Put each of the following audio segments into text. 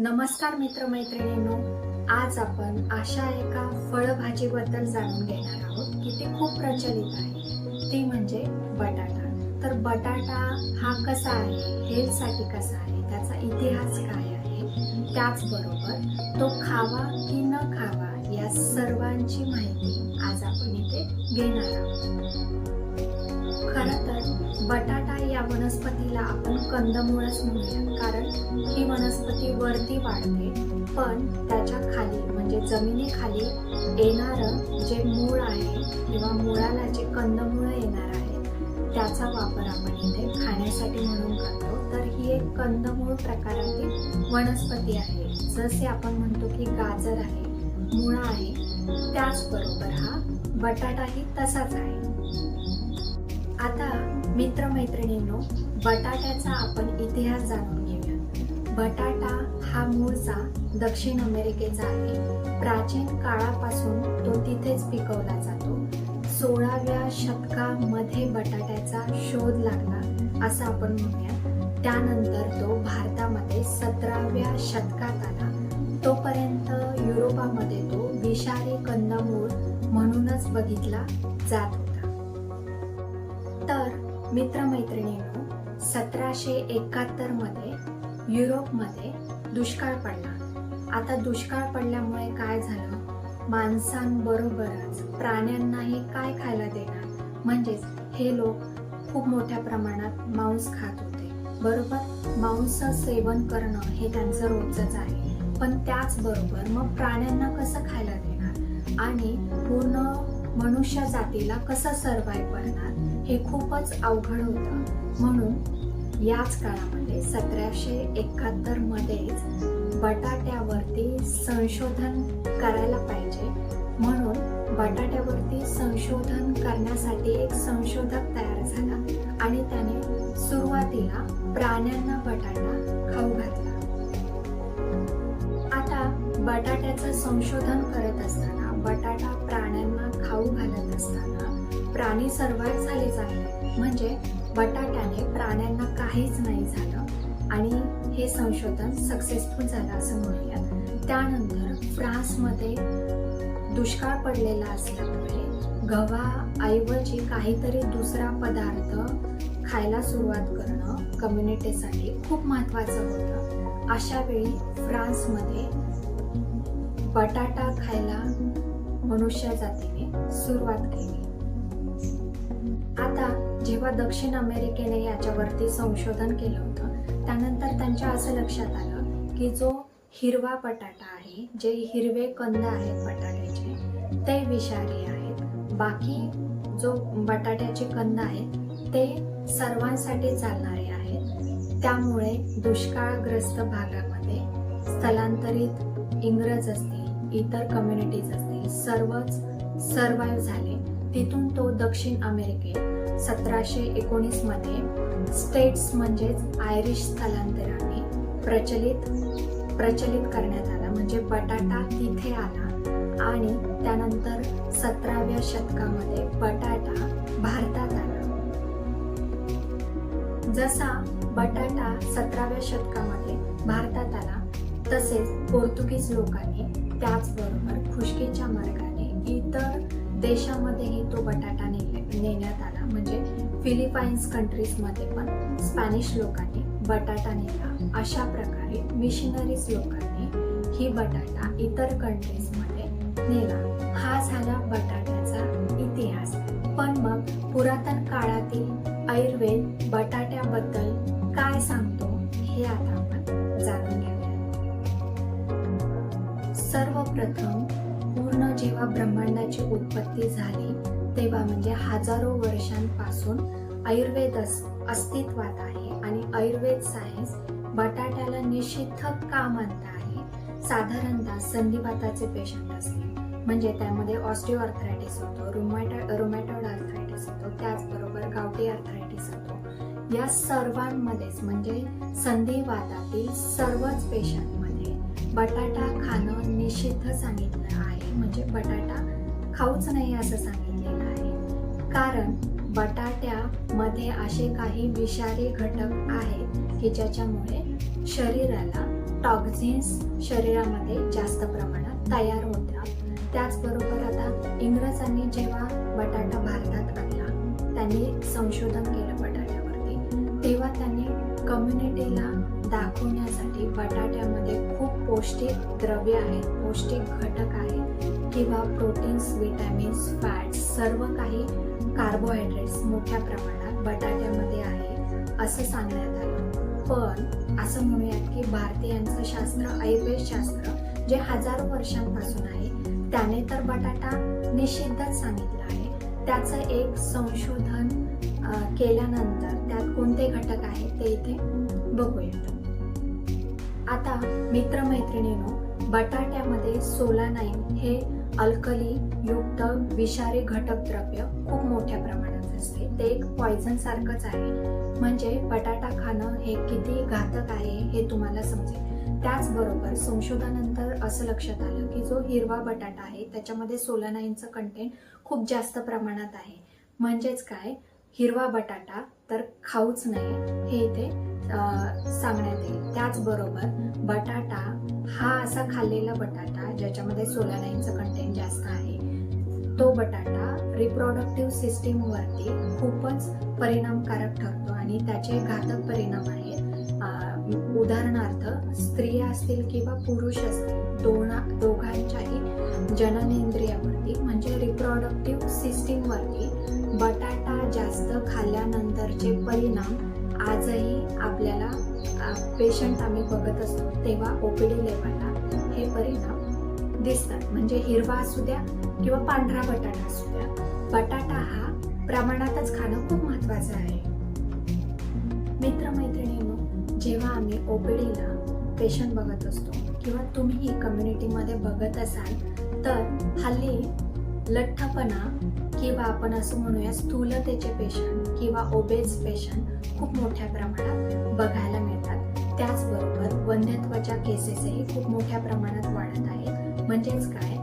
नमस्कार मित्रमैत्रिणींनो आज आपण अशा एका फळभाजीबद्दल जाणून घेणार आहोत की ती खूप प्रचलित आहे. ती म्हणजे बटाटा. तर बटाटा हा कसा आहे? हेल्थसाठी कसा आहे? त्याचा इतिहास काय आहे? त्याचबरोबर तो खावा की न खावा या सर्वांची माहिती आज आपण इथे घेणार आहोत. खर तर बटाटा या वनस्पतीला आपण कंदमुळच म्हणूया कारण ही वनस्पती वरती वाढते पण त्याच्याखाली म्हणजे जमिनीखाली येणारं जे मूळ आहे किंवा मुळाला जे कंदमुळं येणार आहे त्याचा वापर आपण इथे खाण्यासाठी म्हणून करतो. तर ही एक कंदमूळ प्रकारातील वनस्पती आहे. जसे आपण म्हणतो की गाजर आहे मुळा आहे. त्याचबरोबर हा बटाटाही तसाच आहे. आता मित्रमैत्रिणींनो बटाट्याचा आपण इतिहास जाणून घेऊया. बटाटा हा मूळचा दक्षिण अमेरिकेचा आहे. प्राचीन काळापासून तो तिथेच पिकवला जातो. सोळाव्या शतकामध्ये बटाट्याचा शोध लागला असं आपण म्हणूया. त्यानंतर तो भारतामध्ये सतराव्या शतकात आला. तोपर्यंत युरोपामध्ये तो विषारी कंदमूळ म्हणूनच बघितला जात होता. तर मित्रमैत्रिणींनो सतराशे एकाहत्तरमध्ये युरोपमध्ये दुष्काळ पडला. आता दुष्काळ पडल्यामुळे काय झालं? माणसांबरोबरच प्राण्यांनाही काय खायला देणार? म्हणजेच हे लोक खूप मोठ्या प्रमाणात मांस खात होते. बरोबर? मांस सेवन करणं हे त्यांचं रोजच आहे. पण त्याचबरोबर मग प्राण्यांना कसं खायला देणार? आणि पूर्ण मनुष्य जातीला कसं सर्वाईव्ह करणार? हे खूपच अवघड होतं. म्हणून याच काळामध्ये सतराशे एकाहत्तर मध्येच बटाट्यावरती संशोधन करायला पाहिजे. म्हणून बटाट्यावरती संशोधन करण्यासाठी एक संशोधक तयार झाला आणि त्याने सुरुवातीला प्राण्यांना बटाटा खाऊ घातला. बटाट्याचं संशोधन करत असताना बटाटा प्राण्यांना खाऊ घालत असताना प्राणी सर्वात झाले चांगले. म्हणजे बटाट्याने प्राण्यांना काहीच नाही झालं आणि हे संशोधन सक्सेसफुल झालं असं म्हणूया त्यानंतर फ्रान्समध्ये दुष्काळ पडलेला असल्यामुळे गव्हाऐवजी काहीतरी दुसरा पदार्थ खायला सुरुवात करणं कम्युनिटीसाठी खूप महत्त्वाचं होतं. अशा वेळी फ्रान्समध्ये बटाटा खायला मनुष्य जातीने सुरुवात केली. आता जेव्हा दक्षिण अमेरिकेने याच्यावरती संशोधन केलं होतं त्यानंतर त्यांच्या असं लक्षात आलं की जो हिरवा बटाटा आहे जे हिरवे कंद आहेत बटाट्याचे ते विषारी आहेत. बाकी जो बटाट्याचे कंद आहेत ते सर्वांसाठी चालणारे आहेत. त्यामुळे दुष्काळग्रस्त भागामध्ये स्थलांतरित इंग्रज असतील इतर कम्युनिटीज असतील सर्वच सर्वाईव्ह झाले. तिथून तो दक्षिण अमेरिकेत सतराशे एकोणीसमध्ये स्टेट्स म्हणजेच आयरिश स्थलांतराने प्रचलित प्रचलित करण्यात आला. म्हणजे बटाटा तिथे आला आणि त्यानंतर सतराव्या शतकामध्ये बटाटा भारतात आला. जसा बटाटा सतराव्या शतकामध्ये भारतात आला तसेच पोर्तुगीज लोकांनी त्याचबरोबर खुशकीच्या मार्गाने इतर देशामध्येही तो बटाटा ने- नेण्यात आला. म्हणजे फिलिपाईन्स कंट्रीजमध्ये पण स्पॅनिश लोकांनी बटाटा नेला. अशा प्रकारे मिशनरीज लोकांनी ही बटाटा इतर कंट्रीजमध्ये नेला. हा झाला बटाट्याचा इतिहास. पण मग पुरातन काळातील आयुर्वेद बटाट्याबद्दल काय सांगतो हे आता आपण जाणून घेऊया. सर्वप्रथम पूर्ण जेव्हा ब्रह्मांडाची उत्पत्ती झाली तेव्हा म्हणजे हजारो वर्षांपासून आयुर्वेद अस्तित्वात आहे आणि आयुर्वेद सायन्स बटाट्याला निषिद्ध का मानता आहे? साधारणतः संधिवाताचे पेशंट असतील. म्हणजे त्यामध्ये ऑस्टिओ अर्थरायटिस होतो रुमॅटॉ रुमॅटॉइड अर्थरायटिस होतो त्याचबरोबर गावठी अर्थरायटिस होतो. या सर्वांमध्येच म्हणजे संधिवातातील सर्वच पेशंटमध्ये बटाटा खाणं निषिद्ध सांगितलं आहे. म्हणजे बटाटा खाऊच नाही असं सांगितलेलं आहे. कारण बटाट्यामध्ये असे काही विषारी घटक आहेत की ज्याच्यामुळे शरीराला टॉक्झिन्स शरीरामध्ये जास्त प्रमाणात तयार होतात. त्याचबरोबर आता इंग्रजांनी जेव्हा बटाटा भारतात आणला त्यांनी संशोधन केलं बटाट्यावरती. तेव्हा त्यांनी कम्युनिटीला दाखवण्यासाठी बटाट्यामध्ये खूप पौष्टिक द्रव्य आहेत पौष्टिक घटक आहेत किंवा प्रोटीन्स विटॅमिन्स फॅट्स सर्व काही कार्बोहायड्रेट्स मोठ्या प्रमाणात बटाट्यामध्ये आहे असं सांगण्यात आलं. पण असं म्हणूयात की भारतीयांचं शास्त्र आयुर्वेद शास्त्र जे हजारो वर्षांपासून आहे त्याने तर बटाटा निषिद्धच सांगितला आहे. त्याचं एक संशोधन केल्यानंतर त्यात कोणते घटक आहेत ते इथे बघूयात. आता मित्रमैत्रिणींनो बटाट्यामध्ये सोलानाईन हे अल्कली युक्त विषारी घटक द्रव्य खूप मोठ्या प्रमाणात असते. ते एक पॉयझन सारखंच आहे. म्हणजे बटाटा खाणं हे किती घातक आहे हे तुम्हाला समजेल. त्याचबरोबर संशोधनानंतर असं लक्षात आलं की जो हिरवा बटाटा आहे त्याच्यामध्ये सोलानाईनचं कंटेंट खूप जास्त प्रमाणात आहे. म्हणजेच काय? हिरवा बटाटा तर खाऊच नाही हे इथे सांगण्यात येईल. त्याचबरोबर बटाटा हा असा खाल्लेला बटाटा ज्याच्यामध्ये सोलानाईनचं कंटेंट जास्त आहे तो बटाटा रिप्रोडक्टिव्ह सिस्टीमवरती खूपच परिणामकारक ठरतो आणि त्याचे घातक परिणाम आहेत उदाहरणार्थ स्त्रिया असतील किंवा पुरुष असतील दोना दोघांच्याही जननेंद्रियावरती म्हणजे रिप्रॉडक्टिव्ह सिस्टीमवरती बटाटा जास्त खाल्ल्यानंतरचे परिणाम आजही आपल्याला पेशंट आम्ही बघत असतो तेव्हा ओपीडी लेवलला हे परिणाम दिसतात. म्हणजे हिरवा असू द्या किंवा पांढरा बटाटा असू द्या. बटाटा हा प्रमाणातच खाणं खूप महत्वाचं आहे. मित्रमैत्रिणी जेव्हा आम्ही ओपीडीला पेशंट बघत असतो किंवा तुम्ही कम्युनिटीमध्ये बघत असाल तर हल्ली लठ्ठपणा किंवा आपण असं म्हणूया स्थूलतेचे पेशंट किंवा ओबेज पेशंट खूप मोठ्या प्रमाणात बघायला मिळतात. त्याचबरोबर वंध्यत्वाच्या केसेसही खूप मोठ्या प्रमाणात वाढत आहेत. म्हणजेच काय?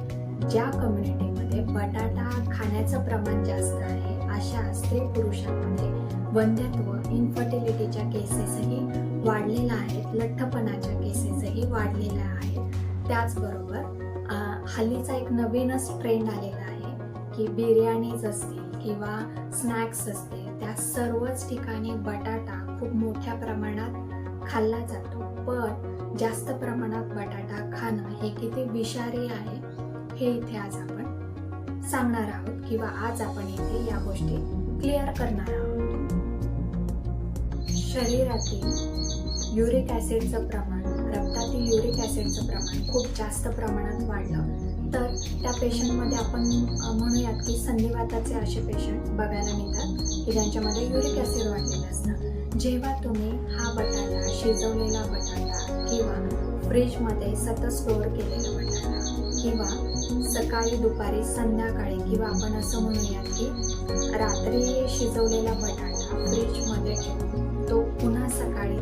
ज्या कम्युनिटीमध्ये बटाटा खाण्याचं प्रमाण जास्त आहे अशा स्त्री पुरुषांमध्ये वंध्यत्व इन्फर्टिलिटीच्या केसेसही वाढलेला आहे. लठ्ठपणाच्या केसेसही वाढलेल्या आहेत. त्याचबरोबर हल्लीचा एक नवीनच ट्रेंड आलेला आहे की बिर्याणीज असतील किंवा स्नॅक्स असतील त्या सर्वच ठिकाणी बटाटा खूप मोठ्या प्रमाणात खाल्ला जातो. पण जास्त प्रमाणात बटाटा खाणं हे किती विषारी आहे हे इथे आज आपण सांगणार आहोत किंवा आज आपण इथे या गोष्टी क्लिअर करणार आहोत. शरीरातील युरिक ॲसिडचं प्रमाण रक्तातील युरिक ॲसिडचं प्रमाण खूप जास्त प्रमाणात वाढलं. तर त्या पेशंटमध्ये आपण म्हणूयात की संधिवाताचे असे पेशंट बघायला मिळतात की ज्यांच्यामध्ये युरिक ॲसिड वाढलेलं असतं. जेव्हा तुम्ही हा बटाटा शिजवलेला बटाटा किंवा फ्रीजमध्ये सतत स्टोअर केलेला बटाटा किंवा सकाळी दुपारी संध्याकाळी किंवा आपण असं म्हणूयात की रात्री शिजवलेला बटाटा फ्रीजमध्ये ठेवून तो पुन्हा सकाळी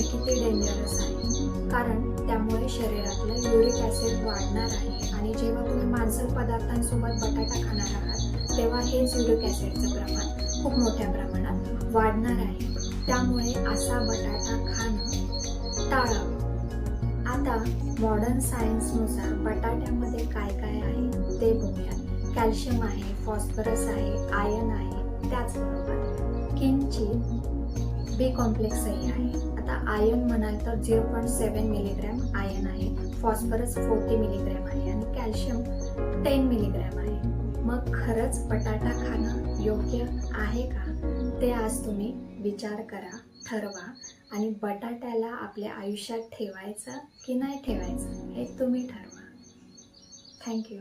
हे किती डेंजरस आहे. कारण त्यामुळे शरीरातलं युरिक ॲसिड वाढणार आहे. आणि जेव्हा तुम्ही मांसल पदार्थांसोबत बटाटा खाणार आहात तेव्हा हेच युरिक ॲसिडचं प्रमाण खूप मोठ्या प्रमाणात वाढणार आहे. त्यामुळे असा बटाटा खाणं टाळावं. आता मॉडर्न सायन्सनुसार बटाट्यामध्ये काय काय आहे ते बघूया. कॅल्शियम आहे फॉस्फरस आहे आयन आहे त्याचबरोबर किंचित बी कॉम्प्लेक्सही आहे. आता आयन म्हणाल तर zero point seven milligram iron आहे. फॉस्फरस फोर्टी मिलीग्रॅम आहे आणि कॅल्शियम टेन मिलीग्रॅम आहे. मग खरंच बटाटा खाणं योग्य आहे का? ते आज तुम्ही विचार करा ठरवा. आणि बटाट्याला आपल्या आयुष्यात ठेवायचं की नाही ठेवायचं हे तुम्ही ठरवा. थँक्यू